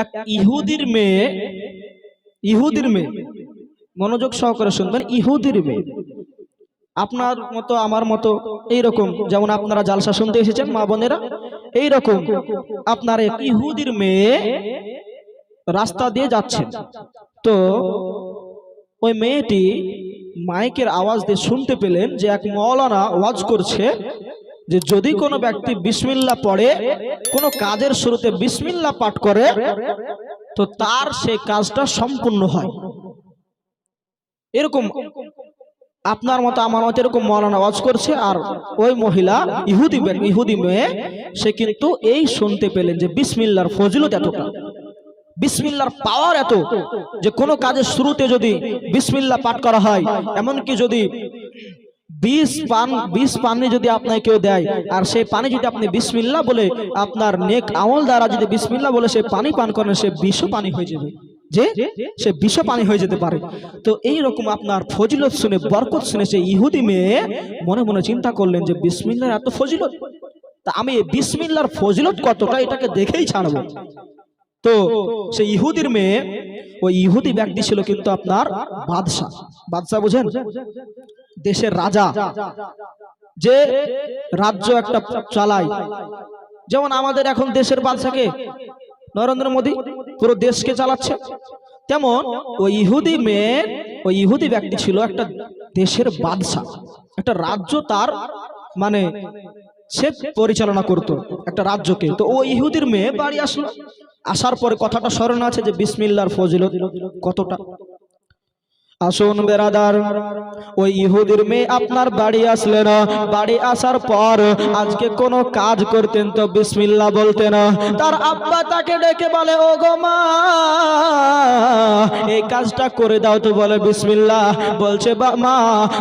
এক ইহুদির মেয়ে ইহুদির মেয়ে, মনোযোগ সহকারে শুনবেন, ইহুদির মেয়ে। আপনার মতো, আমার মতো, এইরকম, যেমন আপনারা জালসা শুনতে এসেছেন, মা বোনেরা, এইরকম আপনার এক ইহুদির মেয়ে রাস্তা দিয়ে যাচ্ছেন তো ওই মেয়েটি মাইকের আওয়াজ দিয়ে শুনতে পেলেন যে এক মৌলানা ওয়াজ করছে। যে যদি কোনো ব্যক্তি বিসমিল্লা পড়ে কোনো কাজের শুরুতে বিসমিল্লা পাঠ করে তো তার সেই কাজটা সম্পূর্ণ হয়। এরকম আপনার মতো আমার মতো এরকম মৌলানা ওয়াজ করছে আর ওই মহিলা ইহুদি ইহুদি মেয়ে সে কিন্তু এই শুনতে পেলেন যে বিসমিল্লার ফজিলত এতটা। বিসমিল্লার পাওয়ার এত যে কোনো কাজের শুরুতে যদি বিসমিল্লা পাঠ করা হয় এমনকি যদি বিষ পান, বিষ পানি যদি আপনাকে কেউ দেয়, আর সেই পানি যদি আপনি বিসমিল্লা বলে আপনার নেক আমল দ্বারা যদি বিসমিল্লা বলে সে পানি পান করেন, সে বিষ পানি হয়ে যাবে। যে? সে বিষ পানি হয়ে যেতে পারে। তো এই রকম আপনার ফজিলত শুনে, বরকত শুনে সে ইহুদি মেয়ে মনে মনে চিন্তা করলেন যে বিসমিল্লার এত ফজিলত। তা আমি বিসমিল্লার ফজিলত কতটা এটাকে দেখেই ছাড়বো? তো সে ইহুদির মেয়ে, ওই ইহুদি ব্যক্তি ছিল কিন্তু আপনার বাদশাহ। বাদশাহ বুঝেন? দেশের রাজা যে রাজ্য একটা চালায়। যেমন আমাদের এখন দেশের বাদশাকে নরেন্দ্র মোদী পুরো দেশকে চালাচ্ছে, তেমন ওই ইহুদি মেয়ের ওই ইহুদি ব্যক্তি ছিল একটা দেশের বাদশাহ। একটা রাজ্য তার মানে সে পরিচালনা করত, একটা রাজ্যকে। তো ওই ইহুদির মেয়ে বাড়ি আসলো, আসার পরে কথাটা স্মরণ আছে যে বিসমিল্লার ফজিলত কতটা? আসুন বেরাদার, ওই ইহুদির মেয়ে আপনার বাড়ি আসলে না। বাড়ি আসার পর আজকে কোনো কাজ করতেন তো বিসমিল্লা বলতেন। তার আব্বা তাকে ডেকে বলে, ও গো মা, এই কাজটা করে দাও তো বলে বিসমিল্লা বলছে, বা, মা,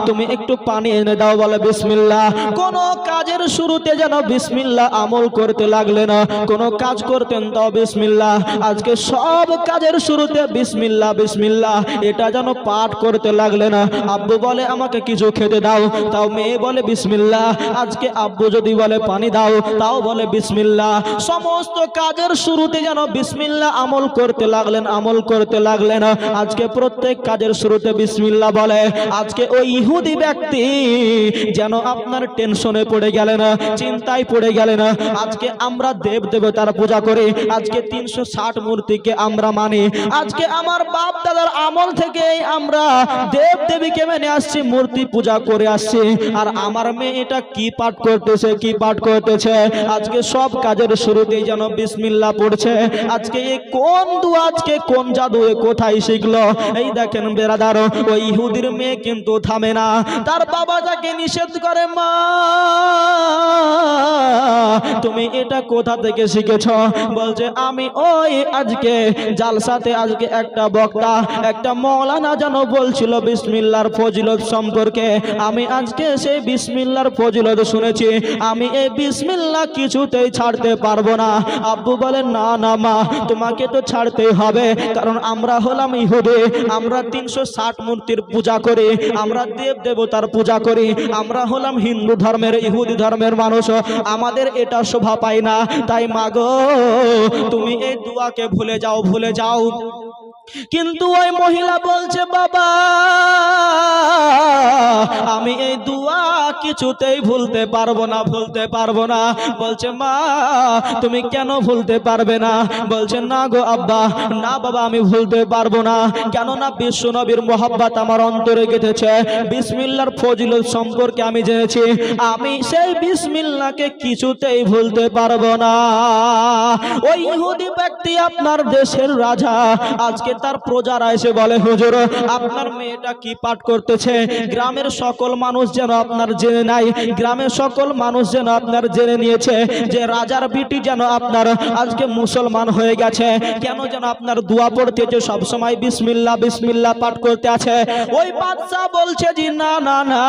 তুমি একটু পানি এনে দাও বলে বিসমিল্লা কোন কাজের শুরুতে যেন বিসমিল্লা আমল করতে লাগলে না। কোন কাজ করতেন তাও বিসমিল্লা আজকে সব কাজের শুরুতে বিসমিল্লা বিসমিল্লা এটা যেন পাঠ করতে লাগলে না। আব্বু বলে, আমাকে কিছু খেতে দাও। তাও মেয়ে বলে বিসমিল্লা আজকে আব্বু যদি বলে, পানি দাও। তাও বলে বিসমিল্লা সমস্ত কাজের শুরুতে যেন বিসমিল্লা আমল করতে লাগলেন, আমল করতে লাগলেন। আজকে প্রত্যেক কাজের শুরুতে বিসমিল্লা বলে। আজকে ওই ইহুদি ব্যক্তি যেন আপনার টেনশনে পড়ে গেলেন, চিন্তায় পড়ে গেলেন। আজকে আমরা দেব দেবতার পূজা করি। আজকে তিনশো ষাট মূর্তিকে আমরা মানি। আজকে আমার বাপ দাদার আমল থেকে আমরা দেব দেবীকে মেনে আসছি, মূর্তি পূজা করে আসছি। আর আমার মেয়ে এটা কি পাঠ করতেছে, কি পাঠ করতেছে? আজকে সব কাজের শুরুতেই যেন বিসমিল্লা পড়ছে। আজকে এ কোন দু, আজকে কোন জাদু, এ কোথায় শিখলো? এই দেখেন বেরাদার ওই ইহুদির মেয়ে কিন্তু থামে না। তার বাবা তাকে নিষেধ করে, মা, তুমি এটা কোথা থেকে শিখেছ? বলছে, আমি ওই আজকে জালসাতে আজকে একটা বক্তা, একটা মৌলানা যেন বলছিল বিসমিল্লার ফজিলত সম্পর্কে। আমি আজকে সেই বিসমিল্লার ফজিলত শুনেছি। আমি এই বিসমিল্লা কিছুতেই ছাড়তে পারব না। আব্বু বলে না না, মা, তোমাকে তো ছাড়তেই হবে। কারণ আমরা হলাম ইহুদি। আমরা তিনশো ষাট মূর্তির পূজা করি। আমরা দেব দেবতার পূজা করি। আমরা হলাম হিন্দু ধর্মের, ইহুদি ধর্মের মানুষ। আমাদের এটা শোভা পায় না। তাই মাগো তুমি এই দুয়াকে ভুলে যাও ভুলে যাও। কিন্তু ওই মহিলা বলছে, বাবা, আমি এই দুয়া কিছুতেই ভুলতে পারব না, ভুলতে পারব না। বলছে, মা, তুমি কেন ভুলতে পারবে না? বলছে, না গো আব্বা, না বাবা, আমি ভুলতে পারব না। কেননা বিশ্ব নবীর মোহাব্বত আমার অন্তরে গেঁথেছে। বিসমিল্লার ফজিলত সম্পর্কে আমি জেনেছি। আমি সেই বিসমিল্লাকে কিছুতেই ভুলতে পারব না। ওই ইহুদি ব্যক্তি আপনার দেশের রাজা। আজকে তার প্রজারা এসে বলে, হুজুর, আপনার মেয়েটা কি পাঠ করতেছে? গ্রামের সকল মানুষ যেন আপনার জেনে নাই গ্রামের সকল মানুষ যেন আপনার জেনে নিয়েছে যে রাজার বিটি যেন আপনার আজকে মুসলমান হয়ে গেছে। কেন যেন আপনার দোয়া পড়তেছে সব সময় বিসমিল্লা বিসমিল্লা পাঠ করতে আছে। ওই বাদশা বলছে যে, না না না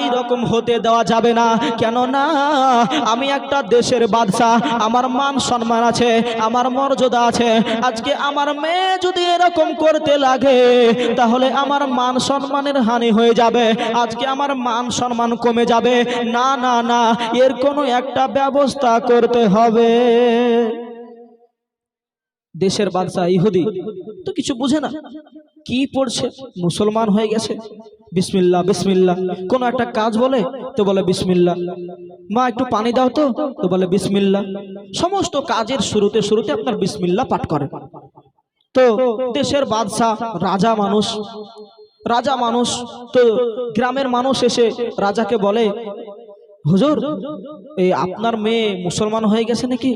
এই রকম হতে দেওয়া যাবে না। কেন না আমি একটা দেশের বাদশা আমার মান সম্মান আছে, আমার মর্যাদা আছে। আজকে আমার মেয়ে যদি এরকম করতে লাগে, তাহলে আমার মান সম্মানের হানি হয়ে যাবে। আজকে আমার মান সম্মান কমে যাবে। না না না, এর কোনো একটা ব্যবস্থা করতে হবে। দেশের বাদশাহ ইহুদি, তো কিছু বুঝে না, কি পড়ছে? মুসলমান হয়ে গেছে। বিসমিল্লা বিসমিল্লা কোন একটা কাজ বলে, তো বলে বিসমিল্লা মা, একটু পানি দাও তো তো বলে বিসমিল্লা সমস্ত কাজের শুরুতে শুরুতে আপনার বিসমিল্লা পাঠ করে তো দেশের বাদশাহ রাজা মানুষ। রাজা মানুষ তো গ্রামের মানুষ এসে রাজাকে বলে, হুজুর, এই আপনার মেয়ে মুসলমান হয়ে গেছে নাকি?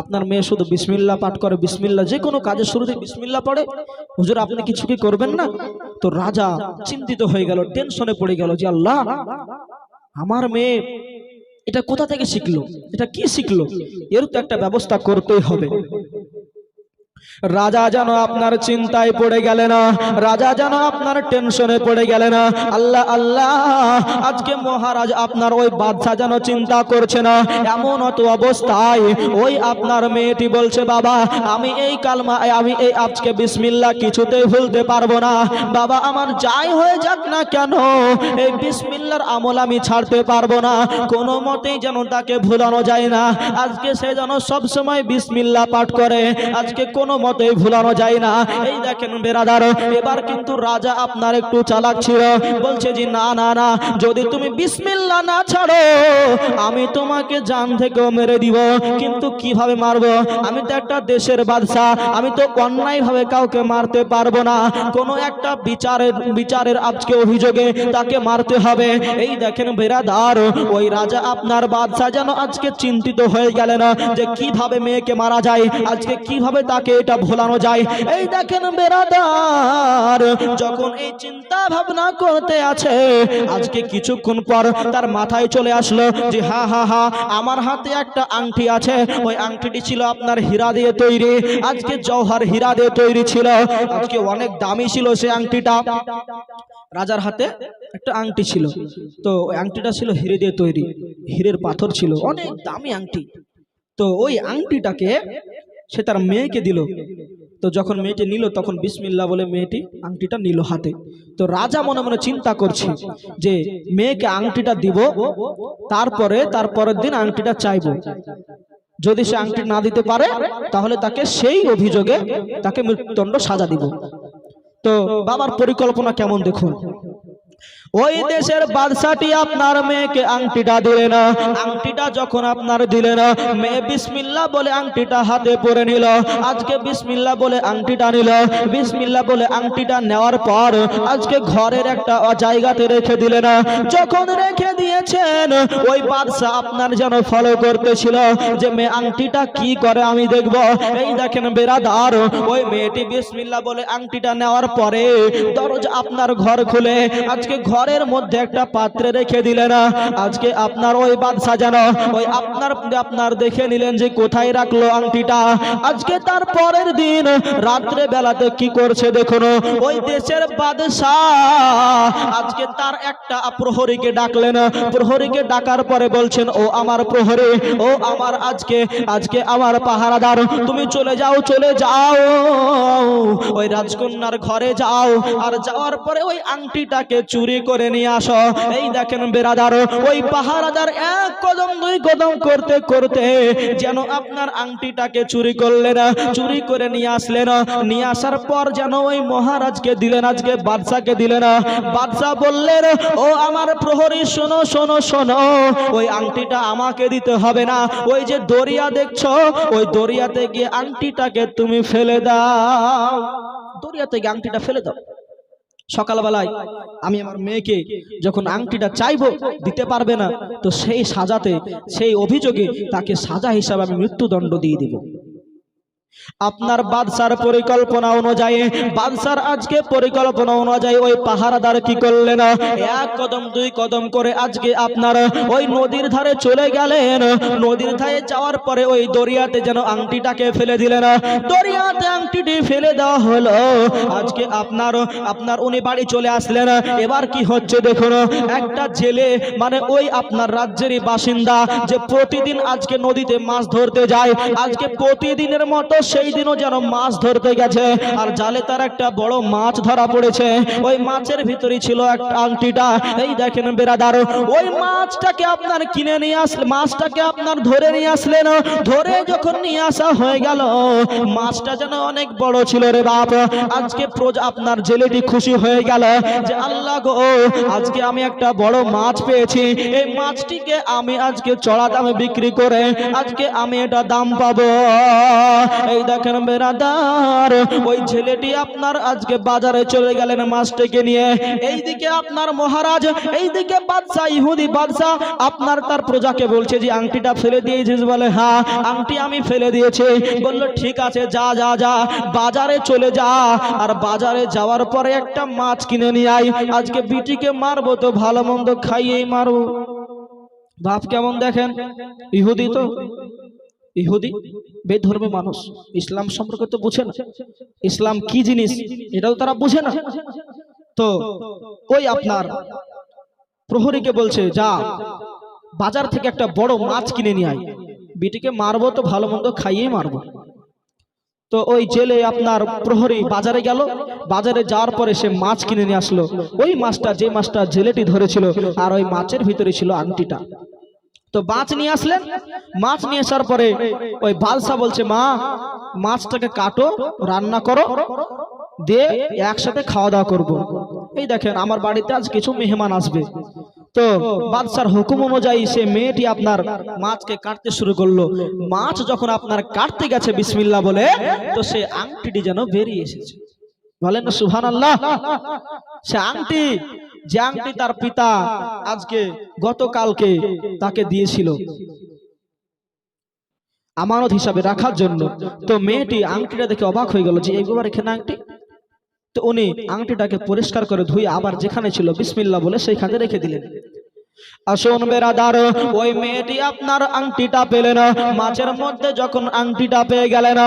আপনার মেয়ে শুধু বিসমিল্লা পাঠ করে, বিসমিল্লা যে কোনো কাজের শুরুতে বিসমিল্লা পড়ে। হুজুর, আপনি কিছু কি করবেন না? তো রাজা চিন্তিত হয়ে গেল, টেনশনে পড়ে গেল যে, আল্লাহ, আমার মেয়ে এটা কোথা থেকে শিখলো? এটা কি শিখলো? এর তো একটা ব্যবস্থা করতেই হবে। রাজা যেন আপনার চিন্তায় পড়ে গেলে না, রাজা যেন আপনার টেনশনে পড়ে গেলে না, আল্লাহ আল্লাহ, আজকে মহারাজ আপনার ওই বাদশা যেন চিন্তা করছে না, এমন অত অবস্থায় ওই আপনার মেয়েটি বলছে, বাবা, আমি এই কালমা, আমি এই আজকে বিসমিল্লা কিছুতেই ভুলতে পারব না, বাবা, আমার যাই হয়ে যাক না কেন, এই বিসমিল্লার আমল আমি ছাড়তে পারব না, কোনো মতেই যেন তাকে ভুলানো যায় না, আজকে সে যেন সবসময় বিসমিল্লা পাঠ করে, আজকে কোনো মতেই ভুলানো যায় না। এই দেখেন বেরাদার, এবার কিন্তু রাজা আপনার একটু চালাক ছিল। বলছে যে, না না না, যদি তুমি বিসমিল্লা না ছাড়ো, আমি তোমাকে জান থেকেও মেরে দিব। কিন্তু কীভাবে মারবো? আমি তো একটা দেশের বাদশা আমি তো অন্যায় ভাবে কাউকে মারতে পারব না। কোনো একটা বিচারের বিচারের আজকে অভিযোগে তাকে মারতে হবে। এই দেখেন বেরাদার, ওই রাজা আপনার বাদশা যেন আজকে চিন্তিত হয়ে গেলেন যে, কীভাবে মেয়েকে মারা যায়? আজকে কীভাবে তাকে এটা ভোলানো যায়। এই দেখেন বেরাদার, যখন এই চিন্তা ভাবনা করতে আছে, আজকে কিছুক্ষণ পর তার মাথায় চলে আসলো যে, হা হা হা, আমার হাতে একটা আংটি আছে। ওই আংটিটি ছিল আপনার হীরা দিয়ে তৈরি। আজকে জওহার হীরা দিয়ে তৈরি ছিল। আজকে অনেক দামি ছিল সে আংটিটা। রাজার হাতে একটা আংটি ছিল। তো ওই আংটিটা ছিল হিরে দিয়ে তৈরি। হীরের পাথর ছিল। অনেক দামি আংটি। তো ওই আংটিটাকে সে তার মেয়েকে দিল। তো যখন মেয়েটি নিল, তখন বিসমিল্লা বলে মেয়েটি আংটিটা নিল হাতে। তো রাজা মনে মনে চিন্তা করছে যে মেয়েকে আংটিটা দিব, তারপরে তার পরের দিন আংটিটা চাইব। যদি সে আংটি না দিতে পারে, তাহলে তাকে সেই অভিযোগে তাকে মৃত্যুদণ্ড সাজা দিব। তো বাবার পরিকল্পনা কেমন দেখুন? ওই দেশের বাদশাটি আপনার মেয়েকে আংটিটা দিলেন আংটিটা যখন আপনার দিলেন মেয়ে বিসমিল্লা বলে আংটিটা হাতে পরে নিল। আজকে বিসমিল্লা বলে আংটিটা নিল। বিসমিল্লা বলে আংটিটা নেওয়ার পর আজকে ঘরের একটা জায়গাতে রেখে দিলেন যখন রেখে দিয়েছেন, ওই বাদশা আপনার যেন ফলো করতেছিল যে, মেয়ে, আংটিটা কি করে আমি দেখব? এই দেখেন বেরাদার, ওই মেয়েটি বিসমিল্লা বলে আংটিটা নেওয়ার পরে দরজা আপনার ঘর খুলে আজকে ঘরের মধ্যে একটা পাত্রে রেখে দিলেন। আজকে আপনার ওই বাদ সাজানো ওই আপনার আপনার দেখে নিলেন যে কোথায় রাখল আংটিটা। আজকে তার পরের দিন রাত্রে বেলাতে কি করছে দেখুন। ওই দেশের আজকে তার একটা প্রহরীকে ডাকলেন। প্রহরীকে ডাকার পরে বলছেন, ও আমার প্রহরী, ও আমার আজকে আজকে আমার পাহারাদার, তুমি চলে যাও চলে যাও। ওই রাজকন্যার ঘরে যাও। আর যাওয়ার পরে ওই আংটিটাকে চুরি করে নিয়ে আসো। এই দেখেন বেরাদার, ওই পাহারাদার এক কদম, দুই কদম করতে করতে যেন আপনার আংটিটাকে চুরি করলেন চুরি করে নিয়ে আসলেন নিয়ে আসার পর যেন ওই মহারাজকে দিলেন, আজকে বাদশাকে দিলেন। বাদশাহ বললেন, ও আমার প্রহরী, শোনো শোনো শোনো, ওই আংটিটা আমাকে দিতে হবে না। ওই যে দরিয়া দেখছ, ওই দরিয়াতে গিয়ে আংটিটাকে তুমি ফেলে দাও। দরিয়াতে গিয়ে আংটিটা ফেলে দাও। সকালবেলায় আমি আমার মেয়েকে যখন আংটিটা চাইব, দিতে পারবে না, তো সেই সাজাতে, সেই অভিযোগে তাকে সাজা হিসাবে আমি মৃত্যুদণ্ড দিয়ে দিব। আপনার বাদশার পরিকল্পনা অনুযায়ী, বাদশার আজকে পরিকল্পনা অনুযায়ী ওই পাহারাদার কি করলেন? এক কদম, দুই কদম করে আজকে আপনার ওই নদীর ধারে চলে গেলেন। নদীর ধারে যাওয়ার পরে ওই দরিয়াতে যেন আংটিটাকে ফেলে দিলেন। দরিয়াতে আংটিটি ফেলে দেওয়া হলো। আজকে আপনার আপনার উনি বাড়ি চলে আসলেন। এবার কি হচ্ছে দেখুন, একটা জেলে মানে ওই আপনার রাজ্যেরই বাসিন্দা যে প্রতিদিন আজকে নদীতে মাছ ধরতে যায়, আজকে প্রতিদিনের মতো সেই দিনও যেন মাছ ধরতে গেছে। আর জালে তার একটা বড় মাছ ধরা পড়েছে। ওই মাছের ভিতরে ছিল একটা আংটিটা। এই দেখেন বেরাদার, ওই মাছটাকে আপনার কিনে নিয়ে আসলে মাছটাকে আপনার ধরে নিয়ে আসলেন। ধরে যখন নিয়ে আসা হয়ে গেল, মাছটা যেন অনেক বড় ছিল রে বাপ। আজকে প্রজা, আপনার জেলেটি খুশি হয়ে গেল যে, আল্লাহ গো, আজকে আমি একটা বড় মাছ পেয়েছি। এই মাছটিকে আমি আজকে চড়া দামে বিক্রি করে, আজকে আমি এটা দাম পাবো। এই দেখেন বেরাদার, ওই ছেলেটি আপনার আজকে বাজারে চলে গেলেন মাছটাকে নিয়ে। এইদিকে আপনার মহারাজ, এইদিকে বাদশাহ, ইহুদি বাদশাহ, আপনার তার প্রজাকে বলছে যে, আংটিটা ফেলে দিয়েছিস বলে? হ্যাঁ আংটি আমি ফেলে দিয়েছি। বলল, ঠিক আছে, যা যা যা, বাজারে চলে যা। আর বাজারে যাওয়ার পরে একটা মাছ কিনে নিয়ে আয়। আজকে বিটিকে মারবো তো ভালো মন্দ খাইয়েই মারবো ভাব কেমন দেখেন? ইহুদি তো। ইহুদি বেধর্মী মানুষ। ইসলাম সম্পর্কে তো বুঝে না। ইসলাম কি জিনিস, এটাও তারা বুঝে না। তো ওই আপনার প্রহরীকে বলছে, যা, বাজার থেকে একটা বড় মাছ কিনে নিয়ে আয়। বিটিকে মারবো তো, ভালো মন্দ খাইয়ে মারবো। তো ওই জেলে আপনার প্রহরী বাজারে গেল। বাজারে যাওয়ার পরে সে মাছ কিনে নিয়ে আসলো। ওই মাছটা, যে মাছটা জেলেটি ধরেছিল, আর ওই মাছের ভিতরে ছিল আংটিটা। তো মাছ নিয়ে আসলেন। মাছ নিয়ে আসার পরে ওই বালসা বলছে, মা, মাছটাকে কাটো, রান্না করো, দিয়ে একসাথে খাওয়া দাওয়া করব। এই দেখেন, আমার বাড়িতে আজ কিছু মেহমান আসবে। তো বাদশার হুকুম অনুযায়ী সে মেয়েটি আপনার মাছকে কাটতে শুরু করল। মাছ যখন আপনার কাটতে গেছে বিসমিল্লা বলে, তো সে আংটিটি যেন বেরিয়ে এসেছে। বলেন না সুহান আল্লাহ সে আংটি যে আংটি তার পিতা আজকে গতকালকে তাকে দিয়েছিল। আমানত হিসাবে রাখার জন্য। তো মেয়েটি আংটিটা দেখে অবাক হয়ে গেল যে এইবার এখানে আংটি? তো উনি আংটিটাকে পরিষ্কার করে ধুয়ে আবার যেখানে ছিল বিসমিল্লা বলে সেইখানে রেখে দিলেন। আসুন বেরাদার ওই মেয়েটি আপনার আংটিটা পেলেন মাছের মধ্যে যখন আংটিটা পেয়ে গেলেন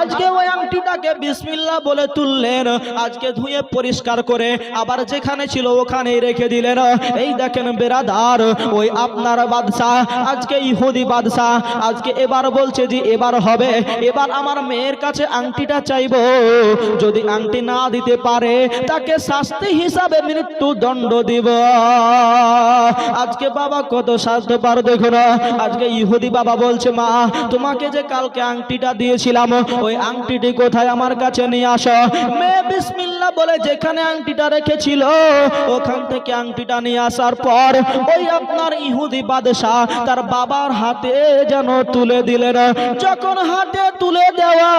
আজকে ওই আংটিটাকে বিসমিল্লা বলে তুললেন। আজকে ধুয়ে পরিষ্কার করে আবার যেখানে ছিল ওখানেই রেখে দিলেন। এই দেখেন বেরাদার ওই আপনার বাদশাহ, আজকে ইহুদি বাদশাহ। আজকে এবার বলছে যে এবার হবে, এবার আমার মেয়ের কাছে আংটিটা চাইব। যদি আংটি না দিতে পারে, তাকে শাস্তি হিসাবে মৃত্যু দণ্ড দিব। আজকে বাবা কত সাজতে পারো দেখো না। আজকে ইহুদি বাবা বলছে, মা, তোমাকে যে কালকে আংটিটা দিয়েছিলাম, ওই আংটিটি কোথায় আমার কাছে নিয়ে আসো? মেয়ে বিসমিল্লা বলে, যেখানে আংটিটা রেখেছিল, ওখান থেকে আংটিটা নিয়ে আসার পর ওই আপনার ইহুদি বাদশাহ তার বাবার হাতে যেন তুলে দিলেন। যখন হাতে তুলে দেওয়া,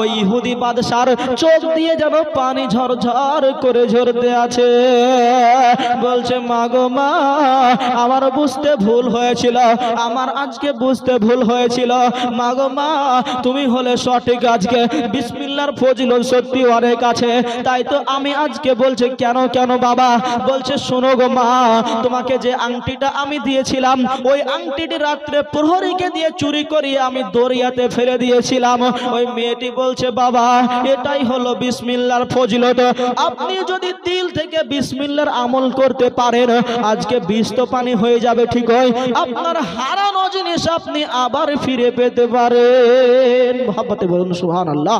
ওই ইহুদি বাদশার চোখ দিয়ে যেন পানি ঝরঝর করে ঝরতে আছে। বলছে মাগো মা আমার বুঝতে ভুল হয়েছিল, আমার আজকে বুঝতে ভুল হয়েছিল। মাগো মা, তুমি হলে সঠিক আজকে। বিসমিল্লার ফজিলত সত্যি অনেক আছে। তাই তো আমি আজকে বলছি, কেন কেন বাবা? বলছে, শোনো গো মা, তোমাকে যে আংটিটা আমি দিয়েছিলাম, ওই আংটিটি রাত্রে প্রহরীকে দিয়ে চুরি করিয়ে আমি দরিয়াতে ফেলে দিয়েছিলাম। ওই মেয়েটি বলছে, বাবা, এটাই হলো বিসমিল্লার ফজিলত। আপনি যদি দিল থেকে বিসমিল্লার আমল করতে পারেন, আজকে বিষ তো পানি হয়ে যাবে, ঠিক হয়? আপনার হারানো জিনিস আপনি আবার ফিরে পেতে পারেন। ভাবতে বলুন সুহান আল্লাহ